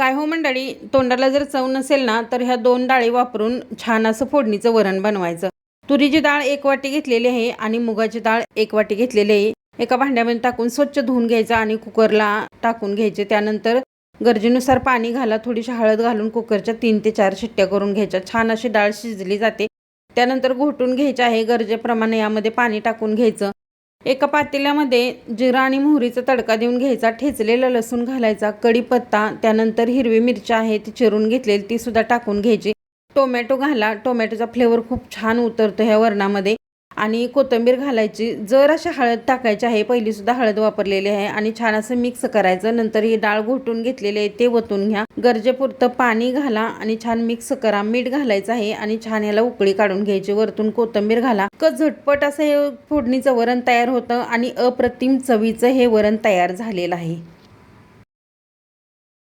काय हो मंडळी? तोंडाला जर चव नसेल ना तर ह्या दोन डाळी वापरून छान असं फोडणीचं वरण बनवायचं. तुरीची डाळ एक वाटी घेतलेली आहे आणि मुगाची डाळ एक वाटी घेतलेली आहे. एका भांड्यामध्ये टाकून स्वच्छ धुवून घ्यायचं आणि कुकरला टाकून घ्यायचे. त्यानंतर गरजेनुसार पाणी घाला थोडीशी हळद घालून कुकरच्या तीन ते चार शिट्ट्या करून घ्यायच्या. छान अशी डाळ शिजली जाते. त्यानंतर घोटून घ्यायचे आहे. गरजेप्रमाणे यामध्ये पाणी टाकून घ्यायचं. एका पातेल्यामध्ये जिरा आणि मोहरीचा तडका देऊन घ्यायचा ठेचलेला लसूण घालायचा कढीपत्ता त्यानंतर हिरवी मिरची आहे ती चिरून घेतलेली ती सुद्धा टाकून घ्यायची. टोमॅटो घाला टोमॅटोचा फ्लेवर खूप छान उतरतो ह्या वरणामध्ये. आणि कोथिंबीर घालायची. जर अशी हळद टाकायची आहे पहिली सुद्धा हळद वापरलेली आहे आणि छान असं मिक्स करायचं. नंतर ही डाळ घोटून घेतलेली आहे ते वतून घ्या. गरजेपुरतं पाणी घाला आणि छान मिक्स करा. मीठ घालायचं आहे आणि छान याला उकळी काढून घ्यायची. वरतून कोथिंबीर घाला. क झटपट असं हे फोडणीचं वरण तयार होतं आणि अप्रतिम चवीचं हे वरण तयार झालेलं आहे.